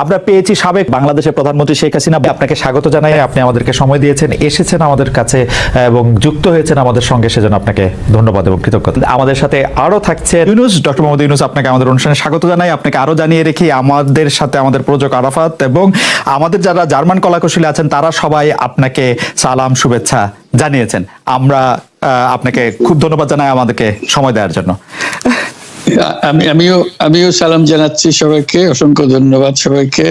আমরা পেয়েছি সাবেক বাংলাদেশের প্রধানমন্ত্রী শেখ হাসিনা। আপনাকে স্বাগত জানাই, আপনি আমাদেরকে সময় দিয়েছেন, এসেছেন আমাদের কাছে, এবং যুক্ত হয়েছেন আমাদের সঙ্গে, সেজন্য আপনাকে ধন্যবাদ এবং কৃতজ্ঞতা। আমাদের সাথে আরও থাকছে ইউনুস, ডক্টর মোহাম্মদ ইউনুস, আপনাকে আমাদের অনুষ্ঠানে স্বাগত জানাই। আপনাকে আরও জানিয়ে রেখি আমাদের সাথে আমাদের প্রযোজক আরাফাত এবং আমাদের যারা জার্মান কলাকুশলী আছেন, তারা সবাই আপনাকে সালাম, শুভেচ্ছা জানিয়েছেন। আমরা আপনাকে খুব ধন্যবাদ জানাই আমাদেরকে সময় দেওয়ার জন্য। আমি আমিও আমিও সালাম জানাচ্ছি সবাইকে অসংখ্য ধন্যবাদ সবাইকে।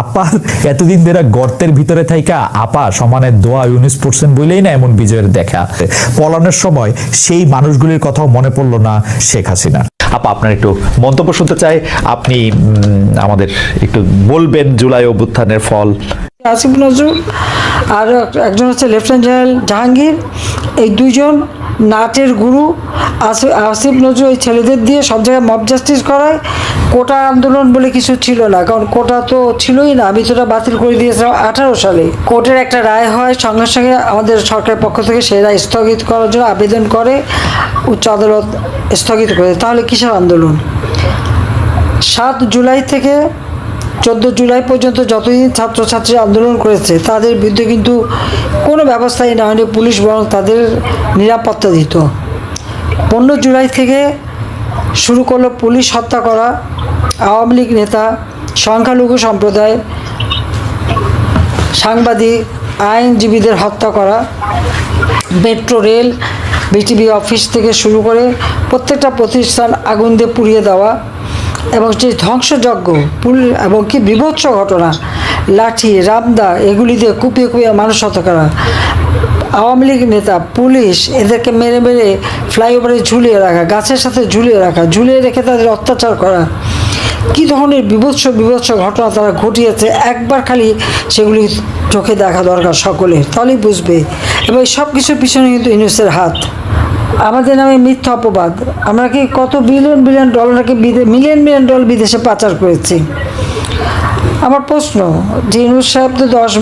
আপা এতদিন ধরে গর্তের ভিতরে থাইকা আপা সমানে দোয়া ইউনিস পড়ছেন বলেই না এমন বিজয়ের দেখা। পলানোর সময় সেই মানুষগুলির কথাও মনে পড়ল না শেখ হাসিনা। আপা আপনার একটু মন্তব্য শুনতে চাই। আপনি আমাদের একটু বলবেন জুলাই অভ্যুত্থানের ফল। আসিফ নজরুল আর একজন হচ্ছে লেফটেন্যান্ট জেনারেল জাহাঙ্গীর। এই দুইজন নাচের গুরু আসি- আসিফ নজরুল ওই ছেলেদের দিয়ে সব জায়গায় মব জাস্টিস করায়। কোটা আন্দোলন বলে কিছু ছিল না, কারণ কোটা তো ছিলই না। আমি তো ওটা বাতিল করে দিয়েছিলাম আঠারো সালে। কোর্টের একটা রায় হয়, সঙ্গে সঙ্গে আমাদের সরকারের পক্ষ থেকে সেই রায় স্থগিত করার জন্য আবেদন করে, উচ্চ আদালত স্থগিত করে তাহলে কিসের আন্দোলন? সাত জুলাই থেকে চোদ্দ জুলাই পর্যন্ত যতদিন ছাত্রছাত্রী আন্দোলন করেছে, তাদের বিরুদ্ধে কিন্তু কোনো ব্যবস্থাই না হয়নি পুলিশ বরং তাদের নিরাপত্তা দিত। পনেরো জুলাই থেকে শুরু করল পুলিশ হত্যা করা, আওয়ামী লীগ নেতা সংখ্যালঘু সম্প্রদায়, সাংবাদিক, আইনজীবীদের হত্যা করা, মেট্রো রেল, বিটিভি অফিস থেকে শুরু করে প্রত্যেকটা প্রতিষ্ঠান আগুন দিয়ে পুড়িয়ে দেওয়া এবং যে ধ্বংসযজ্ঞ এবং কি বিভৎস ঘটনা, লাঠি রামদা এগুলি দিয়ে কুপিয়ে কুপিয়ে মানুষ হত্যা করা। আওয়ামী লীগ নেতা, পুলিশ, এদেরকে মেরে মেরে ফ্লাইওভারে ঝুলিয়ে রাখা, গাছের সাথে ঝুলিয়ে রাখা, ঝুলিয়ে রেখে তাদের অত্যাচার করা। কী ধরনের বিভৎস বিভৎস ঘটনা তারা ঘটিয়েছে, একবার খালি সেগুলি চোখে দেখা দরকার সকলের, তাহলেই বুঝবে। এবং সব কিছুর পিছনে কিন্তু ইউনুসের হাত। আমাদের নামে মিথ্যা অপবাদ। আমরা কি কত বিলিয়ন বিলিয়ন ডলারকে মিলিয়ন মিলিয়ন ডলার বিদেশে পাচার করেছি? আমার প্রশ্ন, যে ইউনুস সাহেব তো দশ,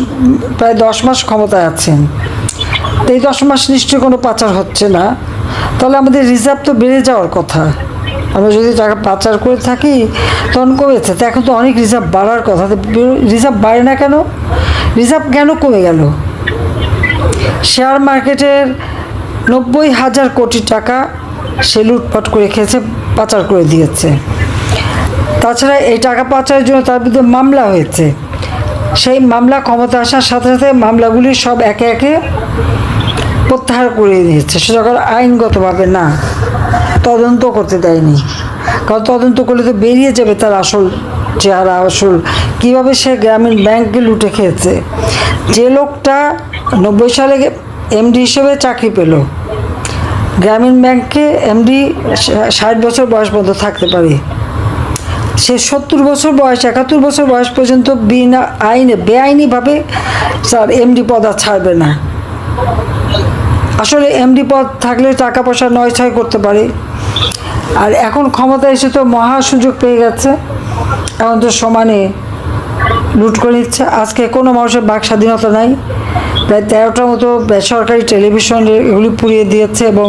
প্রায় দশ মাস ক্ষমতায় আছেন এই দশ মাস নিশ্চয়ই কোনো পাচার হচ্ছে না। তাহলে আমাদের রিজার্ভ তো বেড়ে যাওয়ার কথা। আমরা যদি টাকা পাচার করে থাকি, তখন কমেছে। তো এখন তো অনেক রিজার্ভ বাড়ার কথা। রিজার্ভ বাড়ে না কেন? রিজার্ভ কেন কমে গেল? শেয়ার মার্কেটের নব্বই হাজার কোটি টাকা সে লুটপাট করে খেয়েছে, পাচার করে দিয়েছে। তাছাড়া এই টাকা পাচারের জন্য তার বিরুদ্ধে মামলা হয়েছে। সেই মামলা ক্ষমতা আসার সাথে সাথে মামলাগুলি সব একে একে প্রত্যাহার করে দিয়েছে। সে যখন আইনগতভাবে না তদন্ত করতে দেয়নি, কারণ তদন্ত করলে তো বেরিয়ে যাবে তার আসল চেহারা, আসল কীভাবে সে গ্রামীণ ব্যাংককে লুটে খেয়েছে। যে লোকটা নব্বই সালে এমডি হিসেবে চাকরি পেল। গ্রামীণ ব্যাংকে এমডি ষাট বছর বয়স পর্যন্ত থাকতে পারে। সে সত্তর বছর বয়স, একাত্তর বছর বয়স পর্যন্ত বিনা আইনে, বেআইনিভাবে স্যার এমডি পদ আর ছাড়বে না। আসলে এমডি পদ থাকলে টাকা পয়সা নয় ছয় করতে পারে। আর এখন ক্ষমতা এসে তো মহা সুযোগ পেয়ে গেছে। এখন তো সমানে লুট করে নিচ্ছে। আজকে কোনো মানুষের বাক স্বাধীনতা নাই। প্রায় তেরোটার মতো বেসরকারি টেলিভিশন এগুলি পুড়িয়ে দিয়েছে এবং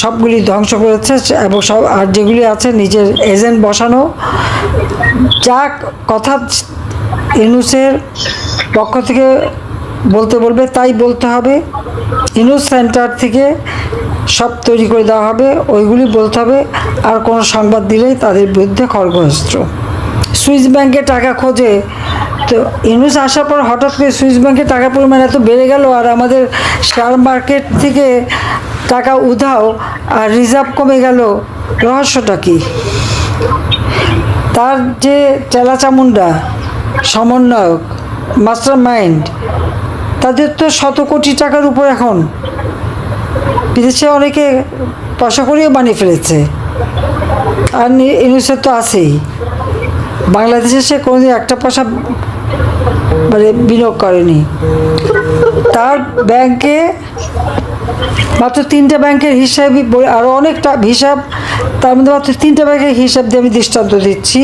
সবগুলি ধ্বংস করেছে এবং সব, আর যেগুলি আছে নিজের এজেন্ট বসানো। যা কথা ইনুসের পক্ষ থেকে বলতে বলবে, তাই বলতে হবে। ইনুস সেন্টার থেকে সব তৈরি করে দেওয়া হবে, ওইগুলি বলতে হবে। আর কোনো সংবাদ দিলেই তাদের বিরুদ্ধে খড়গহস্ত্র সুইস ব্যাংকে টাকা খোঁজে তো ইউনুস আসার পর হঠাৎ করে সুইস ব্যাংকে টাকার পরিমাণ এত বেড়ে গেল আর আমাদের শেয়ার মার্কেট থেকে টাকা উধাও আর রিজার্ভ কমে গেল, রহস্যটা কি? তার যে চেলাচামুন্ডা সমন্বয়ক মাস্টার মাইন্ড তাদের তো শত কোটি টাকার উপর এখন বিদেশে অনেকে পয়সা করিয়ে বানিয়ে ফেলেছে। আর ইউনুসের তো আছেই। বাংলাদেশে সে কোনোদিন একটা পয়সা মানে বিনিয়োগ করেনি। তার ব্যাংকে মাত্র তিনটা ব্যাংকের হিসাব আরও অনেকটা হিসাব, তার মধ্যে মাত্র তিনটা ব্যাংকের হিসাব দিয়ে আমি দৃষ্টান্ত দিচ্ছি।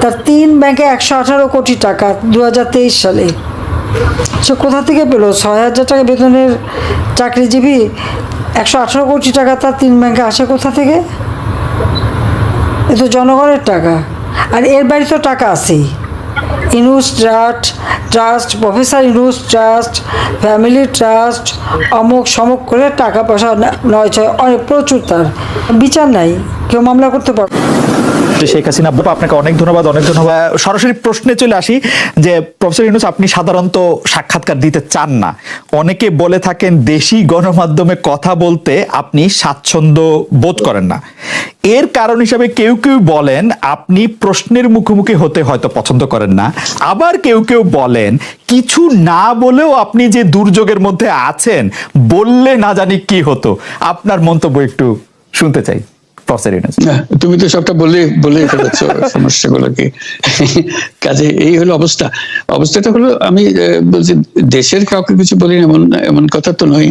তার তিন ব্যাংকে একশো আঠারো কোটি টাকা দু হাজার তেইশ সালে। সে কোথা থেকে পেল? ছয় হাজার টাকা বেতনের চাকরিজীবী একশো আঠারো কোটি টাকা তার তিন ব্যাংকে আসে কোথা থেকে? এ তো জনগণের টাকা। আর এর বাড়ি তো টাকা আছেই। Yunus trust trust, professor Yunus trust, family trust, অমুক সমুক করে টাকা পয়সা নয় ছয়, অনেক প্রচুর তার বিচার নাই, কেউ মামলা করতে পারবে। শেখ হাসিনা আপু, আপনাকে অনেক ধন্যবাদ অনেক ধন্যবাদ। সরাসরি প্রশ্নে চলে আসি যে প্রফেসর ইউনুস আপনি সাধারণত সাক্ষাৎকার দিতে চান না। অনেকে বলে থাকেন দেশি গণমাধ্যমে কথা বলতে আপনি স্বাচ্ছন্দ্য বোধ করেন না। এর কারণ হিসাবে কেউ কেউ বলেন আপনি প্রশ্নের মুখোমুখি হতে হয়তো পছন্দ করেন না। আবার কেউ কেউ বলেন কিছু না বলেও আপনি যে দুর্যোগের মধ্যে আছেন বললে না জানি কি হতো। আপনার মন্তব্য একটু শুনতে চাই। তুমি তো সবটা বলে বলে ফেলেছ সমস্যাগুলোকে কাজে এই হলো অবস্থা। অবস্থাটা হলো, আমি বলছি, দেশের কাউকে কিছু বলি এমন এমন কথা তো নয়।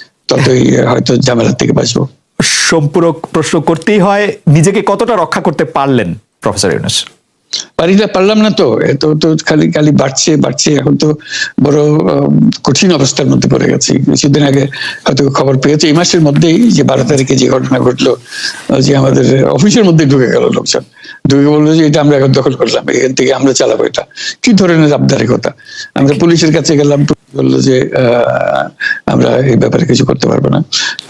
ততই হয়তো ঝামেলার থেকে বাঁচবো। সম্পূরক প্রশ্ন করতেই হয় নিজেকে কতটা রক্ষা করতে পারলেন প্রফেসর ইউনুস? না পারলাম না তো। এত তো খালি খালি বাড়ছে বাড়ছে এখন তো বড় কঠিন অবস্থার মধ্যে পড়ে গেছি। কিছুদিন আগে হয়তো খবর পেয়েছে এই মাসের মধ্যেই যে বারো তারিখে যে ঘটনা ঘটলো যে আমাদের অফিসের মধ্যে ঢুকে গেল লোকজন। ঢুকে বলল যে এটা আমরা এখন দখল করলাম এখান থেকে আমরা চালাবো এটা। কি ধরনের আবদারিকতা আমরা পুলিশের কাছে গেলাম বলল যে আহ, আমরা এই ব্যাপারে কিছু করতে পারব না।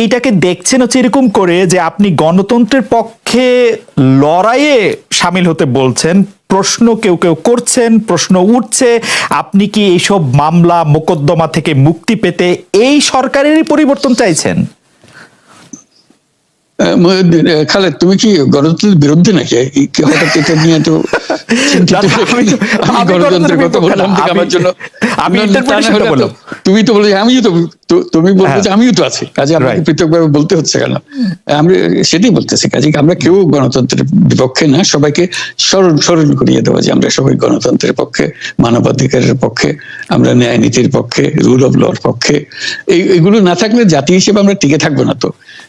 এইটাকে দেখছেন হচ্ছে এরকম করে যে আপনি গণতন্ত্রের পক্ষে লড়াইয়ে সামিল হতে বলছেন, প্রশ্ন কেউ কেউ করছেন, প্রশ্ন উঠছে, আপনি কি এইসব মামলা, মোকদ্দমা থেকে মুক্তি পেতে এই সরকারেরই পরিবর্তন চাইছেন? খালেদ তুমি কি গণতন্ত্রের বিরুদ্ধে নাকি? হঠাৎ এটা নিয়ে তো গণতন্ত্রের কথা বললাম আমার জন্য আমি। তুমি তো বলে আমিও তো তুমি বলতে যে হ্যাঁ। আমিও তো আছি। কাজে. পৃথকভাবে বলতে হচ্ছে কেন? আমরা সেটাই বলতেছি কাজে আমরা কেউ গণতন্ত্রের বিপক্ষে না সবাইকে স্মরণ স্মরণ করিয়ে দেওয়া যে আমরা সবাই গণতন্ত্রের পক্ষে মানবাধিকারের পক্ষে আমরা ন্যায় নীতির পক্ষে রুল অফ লর পক্ষে। এই এগুলো না থাকলে জাতি হিসেবে আমরা টিকে থাকব না তো।